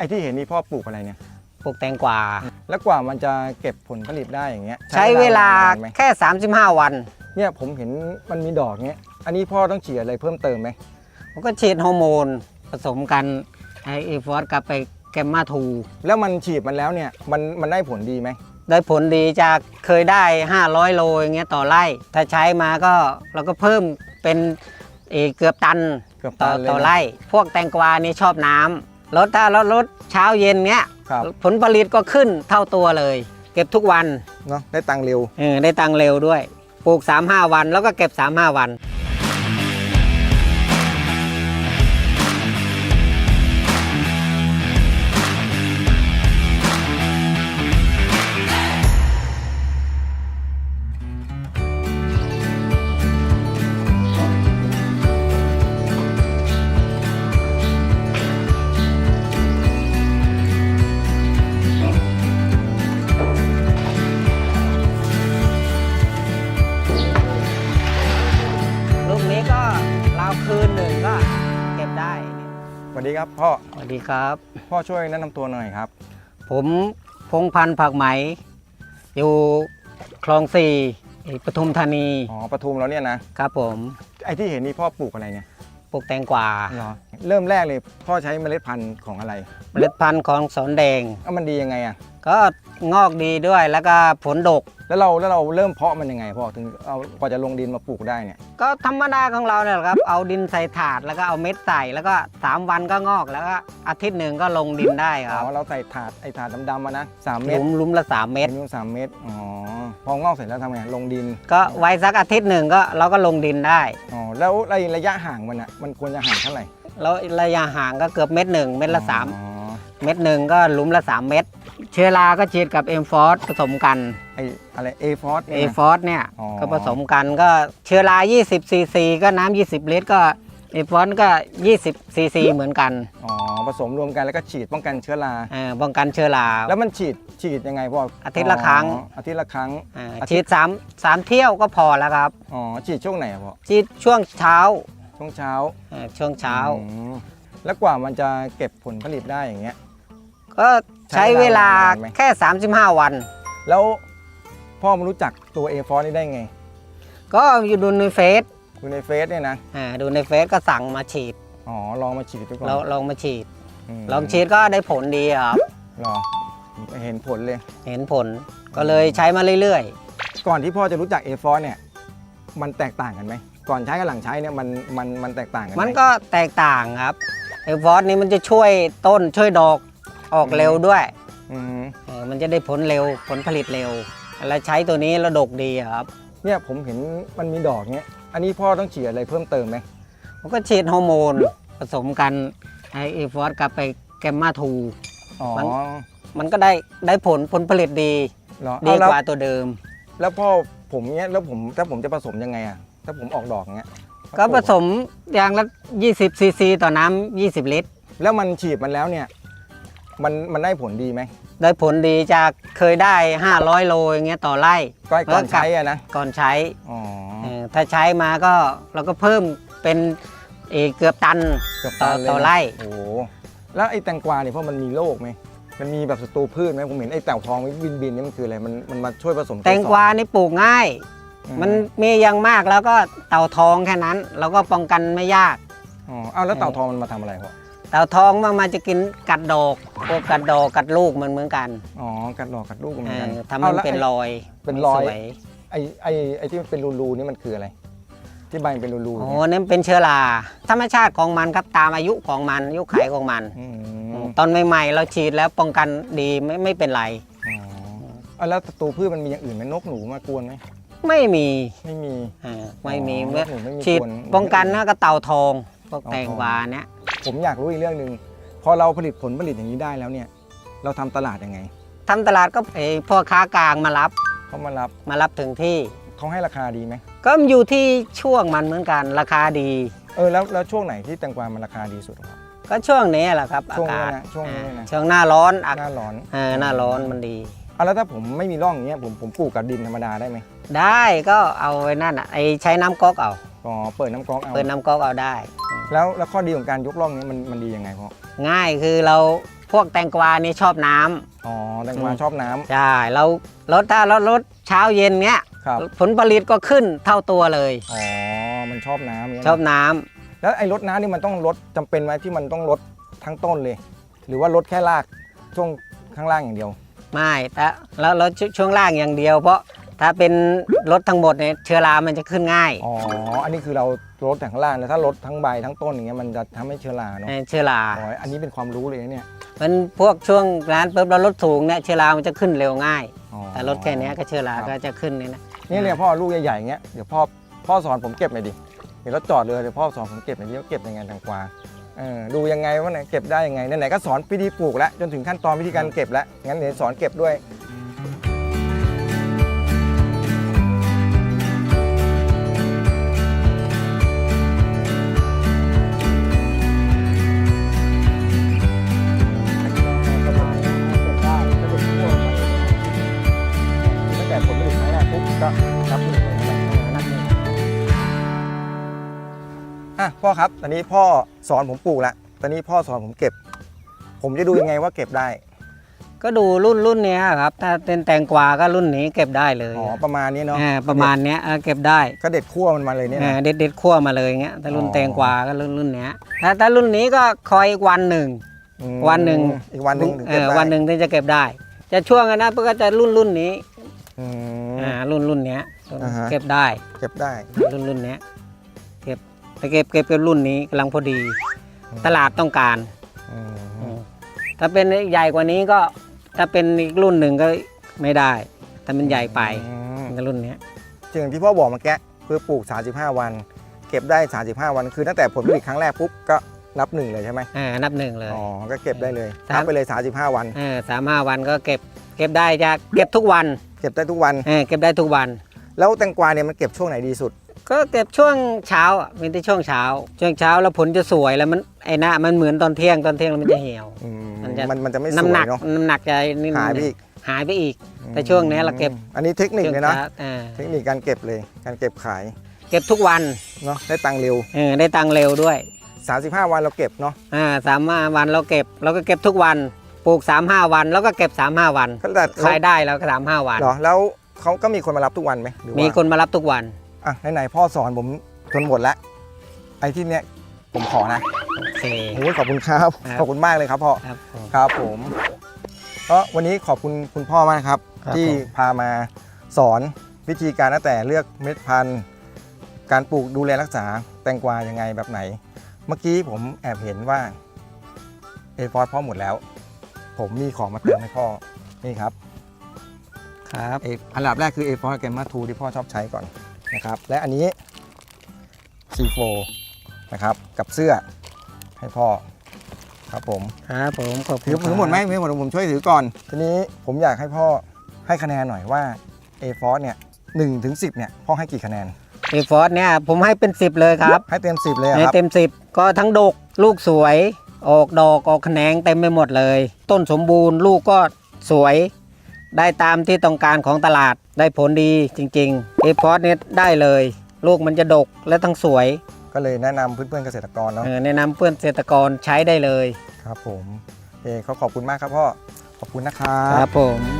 อ้ที่เห็นนี่พ่อปลูกอะไรเนี่ย ปลูกแตงกวา แล้วกว่ามันจะเก็บผลผลิตได้อย่างเงี้ยใช้เวลานนไหมแค่ 35 วัน เนี่ยผมเห็นมันมีดอกเงี้ย อันนี้พ่อต้องฉีดอะไรเพิ่มเติมไหมผมก็ฉีดฮอร์โมนผสมกันไอเอฟอสกับไปแกมมาทู แล้วมันฉีดมันแล้วเนี่ยมันมันได้ผลดีไหมได้ผลดีจากเคยได้ 500 โลอย่างเงี้ยต่อไร่ ถ้าใช้มาก็เราก็เพิ่มเป็นเอ่อเกือบตันเกือบต่อตันเลยต่อนะไร่ พวกแตงกวานี่ชอบน้ำ ลดถ้าลดลดเช้าเย็นเงี้ย ครับผลผลิตก็ขึ้นเท่าตัวเลย เก็บทุกวันเนาะได้ตังค์เร็ว เออได้ตังค์เร็วด้วย ปลูก 3-5 วันแล้วก็เก็บ 3-5 วัน ก็ราวคืนหนึ่งก็เก็บได้ สวัสดีครับพ่อ สวัสดีครับ พ่อช่วยแนะนำตัวหน่อยครับ ผมพงพันธ์ผักไหม อยู่คลองสี่ปทุมธานี อ๋อปทุมแล้วเนี่ยนะ ครับผม ไอ้ที่เห็นนี่พ่อปลูกอะไรเนี่ย ปลูกแตงกวาเหรอเริ่มแรกเลย พ่อใช้เมล็ดพันธุ์ของอะไร เมล็ดพันธุ์ของสอนแดงแล้วมันดียังไงอะก็งอกดีด้วยแล้วก็ผลดก แล้วเราแล้วเราเริ่มเพาะมันยังไงพ่อถึงเอากว่าจะลงดินมาปลูกได้เนี่ย ก็ธรรมดาของเราเนี่ยแหละครับ เอาดินใส่ถาดแล้วก็เอาเม็ดใส่แล้วก็3วันก็งอกแล้วก็อาทิตย์หนึ่งก็ลงดินได้คอ๋รับอเราใส่ถาดไอ้ถาดดำๆมานะสามหเม็ดลุมหลุมละ3เม็ดอายุสามเม็ดอ๋อ พองอกเสร็จแล้วทำไงลงดินก็ไว้สักอาทิตย์หนึ่งก็เราก็ลงดินได้อ๋อแล้วไอ้ระยะห่างมันอะมันควรจะห่างเท่าไหร่แล้วระยะห่างก็เกือบเม็ดหนึ่งเม็ดละสามอ๋อเม็ดหนึ่งก็หลุมละ 3 เม็ดเชื้อราก็ฉีดกับเอ็มฟอสผสมกันไอ้อะไรเอฟอสเอฟอสเนี่ยอ๋อก็ผสมกันก็เชื้อรา 20 ซีซี ก็น้ำ20 ลิตรก็เอฟอสก็ 20 ซีซีเหมือนกันอ๋อ ผสมรวมกันแล้วก็ฉีดป้องกันเชื้อราเออป้องกันเชื้อราแล้วมันฉีดฉีดยังไงพ่ออาอาทิตย์ละครั้ง อาทิตย์ละครั้งเอออาทิฉีตดย์สามสามเที่ยวก็พอแล้วครับ อ๋อฉีดช่วงไหนอะพ่อฉีดช่วงเช้าช่วงเช้าเออช่วงเช้า อืมแล้วกว่ามันจะเก็บผลผลิตได้อย่างเงี้ย ก็ใช้เวลาใช้เวลานานไหม แค่ 35 วัน แล้วพ่อมารู้จักตัวเอฟอสนี่ได้ไงก็อยู่ดูในเฟซดูในเฟซเนี่ยนะอ่าดูในเฟซก็สั่งมาฉีด อ๋อลองมาฉีดดูก่อนเราลองมาฉีดม ลองฉีดก็ได้ผลดีครับรอเห็นผลเลย เห็นผลก็เลยใช้มาเรื่อยก่อนที่พ่อจะรู้จักเอฟอสเนี่ย มันแตกต่างกันไหม ก่อนใช้กับหลังใช้เนี่ยมันมันมันแตกต่างกันไหๆ มันก็แตกต่างครับไอ้ฟอสนี่มันจะช่วยต้นช่วยดอกออกเร็วด้วยอืมเออมันจะได้ผลเร็วผลผลิตเร็ว แล้วใช้ตัวนี้แล้วดกดีครับ เนี่ยผมเห็นมันมีดอกเนี้ยอันนี้พ่อต้องฉีดอะไรเพิ่มเติมไหมผมก็ฉีดฮอร์โมนผสมกัน ไอฟอสกับไปแกมมาทูอ๋อมันมันก็ได้ได้ผลผลผลิตดี เหรอดีเอาแล้วกว่าตัวเดิม แล้วพ่อผมเนี้ยแล้วผมถ้าผมจะผสมยังไงอะถ้าผมออกดอกเงี้ยก็ผสมอย่างละ 20ซีซีต่อน้ำ20 ลิตร แล้วมันฉีดมันแล้วเนี่ย มันมันได้ผลดีไหมได้ผลดีจากเคยได้ 500 โลอย่างเงี้ยต่อไร่ก็ก่อนใช้อะนะก่อนใช้อ๋อ เออถ้าใช้มาก็เราก็เพิ่มเป็น เอ่อเกือบตันเกือบต่อตันเลยต่อนะไร่ โอ้โหแล้วไอ้แตงกวาเนี่ยพ่อมันมีโรคไหมมันมีแบบศัตรูพืชไหมผมเห็นไอ้เต่าทองบินบินๆนี่มันคืออะไรมันมันมาช่วยผสมเกสรแตงกวานี่ปลูกง่าย อืมันมีอย่างมากแล้วก็เต่าทองแค่นั้นเราก็ป้องกันไม่ยาก อ๋อเอาแล้วเต่าทองมันมาทำอะไรพ่อเต่าทองมันมาจะกินกัดดอกพวกกัดดอกกัดลูกมันเหมือนกันอ๋อกัดดอกกัดลูกเหมืเออนกันอทำให้มันอาแล้วเป็นไอ้ รอยเป็นรอย ไม่สวยไอ้ไอ้ไอ้ที่มันเป็นรูๆนี่มันคืออะไร ที่ใบมันเป็นรูๆโอ้เนี่ยนี่เป็นเชื้อราธรรมชาติของมันครับตามอายุของมันอายุไขของมัน อืมตอนใหม่ๆ เราฉีดแล้วป้องกันดีไม่ไม่เป็นไร อ๋อเอาแล้วศัตรูพืชมันมีอย่างอื่นไหมนกหนูมากวนไหมไม่มีไม่มีเออไม่มีอ๋อเมื่อหนูไม่มีฉีดกวน ป้องกันนะก็เต่าทองพวกเต่าทองแตงกวาเนี้ยผมอยากรู้อีกเรื่องหนึ่งพอเราผลิตผลผลิตอย่างนี้ได้แล้วเนี่ย เราทำตลาดยังไงทำตลาดก็ไอ้พวกค้ากลางมารับเขามารับมารับถึงที่ เขาให้ราคาดีไหมก็อยู่ที่ช่วงมันเหมือนกันราคาดี เออแล้วแล้วช่วงไหนที่แตงกวามันราคาดีสุดครับ ก็ช่วงนี้แหละครับอาช่วงนี้กาศนะช่วงนี้นะ อ่าช่วงหน้าร้อนอาหน้าร้อนเออหน้าร้อนมันดีเอาแล้วถ้าผมไม่มีร่องอย่างเงี้ยผมผมปลูกกับดินธรรมดาได้ไหมได้ก็เอาไว้นั่นอะไอ้ใช้น้ำก๊อกเอาอ๋อเปิดน้ำก๊อกเอาเปิดน้ำก๊อกเอาได้ แล้วแล้วข้อดีของการยกร่องเนี้มันมันดียังไงพ่อง่ายคือเราพวกแตงกวานี่ชอบน้ำ อ๋อแตงกวาอืม ชอบน้ำ ใช่เราลดถ้าเราลดเช้าเย็นเงี้ยครับ ผลผลิตก็ขึ้นเท่าตัวเลย อ๋อ มันชอบน้ำย่างเงี้ยชอบน้ำแล้วไอ้รดน้ำนี่มันต้องลดจำเป็นไหมที่มันต้องลดทั้งต้นเลย หรือว่าลดแค่รากช่วงข้างล่างอย่างเดียว ไม่แต่แล้วเราช่วงล่างอย่างเดียว เพราะถ้าเป็นรถทั้งหมดเนี่ยเชื้อรามันจะขึ้นง่ายอ๋อ อันนี้คือเราลดแต่ข้างล่างแล้วถ้าลดทั้งใบทั้งต้นอย่างเงี้ยมันจะทำให้เชื้อราเนาะ เออเชื้อราอ๋อ อันนี้เป็นความรู้เลยนะเนี่ยมันพวกช่วงร้านปุ๊บเราลดสูงเนี่ยเชื้อรามันจะขึ้นเร็วง่าย อ๋อแต่ลดแค่เนี้ยก็เชื้อราครับก็จะขึ้นนี่นะเนี่เนี่ยพ่อลูกใหญ่ๆอย่างเงี้ยเดี๋ยวพ่อพ่อสอนผมเก็บหน่อยดิเดี๋ยวรถจอดเลยเดี๋ยวพ่อสอนผมเก็บหน่อยดิว่าเก็บยังไงแตงกวาเออดูยังไงว่าไหนเก็บได้ยังไงไหนๆก็สอนวิธีปลูกแล้วจนถึงขั้นตอนวิธีการเก็บแล้วงั้นเดี๋ยวสอนเก็บด้วย อะพ่อครับ ตอนนี้พ่อสอนผมปลูกแล้วตอนนี้พ่อสอนผมเก็บ ผมจะดูยังไงว่าเก็บได้ ก็ดูรุ่นรุ่นเนี้ยครับ ถ้าเป็นแตงกวาก็รุ่นนี้เก็บได้เลยอ๋อประมาณนี้เนาะอ่าประมาณเนี้ยเออเก็บได้ก็เด็ดขั้วมันมาเลยเนี่ยเอนะอเด็ดเด็ดขั้วมาเลยเงี้ยถ้ารุ่นอ๋อ แตงกวาก็รุ่นรุ่นเนี้ยถ้าถ้ารุ่นนี้ก็คอยอีกวันหนึ่ง อืมวันหนึ่ง อีกวันหนึ่งถึงเอเก็บอได้วันหนึ่งถึงจะเก็บได้ จะช่วงนั้นนะก็จะรุ่นรุ่นนี้อืม อ่ารุ่นรุ่นเนี้ยอ่าฮะ เก็บได้เก็บได้รุ่นรุ่นเนี้ยเก็บ แต่เก็บเก็บเก็บรุ่นนี้กำลังพอดีอืมตลาดต้องการอืมอืมถ้าเป็นใหญ่กว่านี้ก็ ถ้าเป็นอีกรุ่นหนึ่งก็ไม่ได้ถ้ามันใหญ่ไปอืมก็รุ่นเนี้ยจึงที่พ่อบอกเมื่อกี้คือปลูก 35 วัน เก็บได้ 35 วัน คือตั้งแต่ผลผลิตครั้งแรกปุ๊บก็นับหนึ่งเลยใช่ไหมอ่านับหนึ่งเลย อ๋อ ก็เก็บได้เลยครับนับไปเลย 35 วันเออสามห้าวันก็เก็บ เก็บได้จะเก็บทุกวัน เก็บได้ทุกวันเออเก็บได้ทุกวัน แล้วแตงกวาเนี่ยมันเก็บช่วงไหนดีสุด ก็เก็บช่วงเช้าอะเป็นที่ช่วงเช้า ช่วงเช้าแล้วผลจะสวยแล้วมันไอ้หน้ามันเหมือนตอนเที่ยงตอนเที่ยงแล้วมันจะเหี่ยว อืมมันจะ มันมันจะไม่สน้ำวหนัยกเนาะ น้ำหนักจะนิดนึงหายไปอีก หายไปอีก แต่ช่วงนี้เราเก็บ อันนี้เทคนิคเลยนะ ช่วงช้าอ่าเทคนิคการเก็บเลย การเก็บขายเก็บทุกวันเนาะ ได้ตังค์เร็ว เออได้ตังค์เร็วด้วย35 วันเราเก็บเนาะอ่าสามห้าวันเราเก็บเราก็เก็บทุกวันปลูกสามห้าวัน แล้วก็เก็บสามห้าวันก็แต่เขารายได้เราก็สามห้าวัน เหรอ แล้วเขาก็มีคนมารับทุกวันไหมหรือว่ามีคนมารับทุกวัน อะไหนๆพ่อสอนผมจนหมดแล้ว ไอ้ที่เนี้ยผมขอนะโอเค โอ้ยขอบคุณครับ ครับ ขอบคุณมากเลยครับพ่อ ครับผม ครับผมก็วันนี้ขอบคุณคุณพ่อมากครับ ครับที่ผม พามาสอนวิธีการตั้งแต่เลือกเม็ดพันธุ์ การปลูกดูแลรักษาแตงกวายังไงแบบไหน เมื่อกี้ผมแอบเห็นว่าเอฟอร์พ่อหมดแล้ว ผมมีของมาเติมให้พ่อนี่ครับครับ เออันดับแรกคือ A4 แกมมาทูที่พ่อชอบใช้ก่อน นะครับ และอันนี้ C4 นะครับ กับเสื้อให้พ่อครับผมครับผมขอบคุณถือถือหมดไหมไม่หมดผมช่วยถือก่อน ทีนี้ผมอยากให้พ่อให้คะแนนหน่อยว่า A f o r เนี่ยหนึ่งถึงสิบเนี่ยพ่อให้กี่คะแนนเอฟอร์ดเนี่ยผมให้เป็นสิบเลยครับ ให้เต็มสิบเลยอะให้ครับเต็มสิบก็ทั้งดกลูกสวย ออกดอกออกแขนงเต็มไปหมดเลย ต้นสมบูรณ์ลูกก็สวย ได้ตามที่ต้องการของตลาด ได้ผลดีจริงๆเอฟอร์ดเนี่ยได้เลย ลูกมันจะดกและทั้งสวยก็เลยแนะนำเพื่อนๆเกษตรกรเนาะเออแนะนำเพื่อนเกษตรกรใช้ได้เลยครับผมเอเขาขอบคุณมากครับพ่อขอบคุณนะครัครับบผม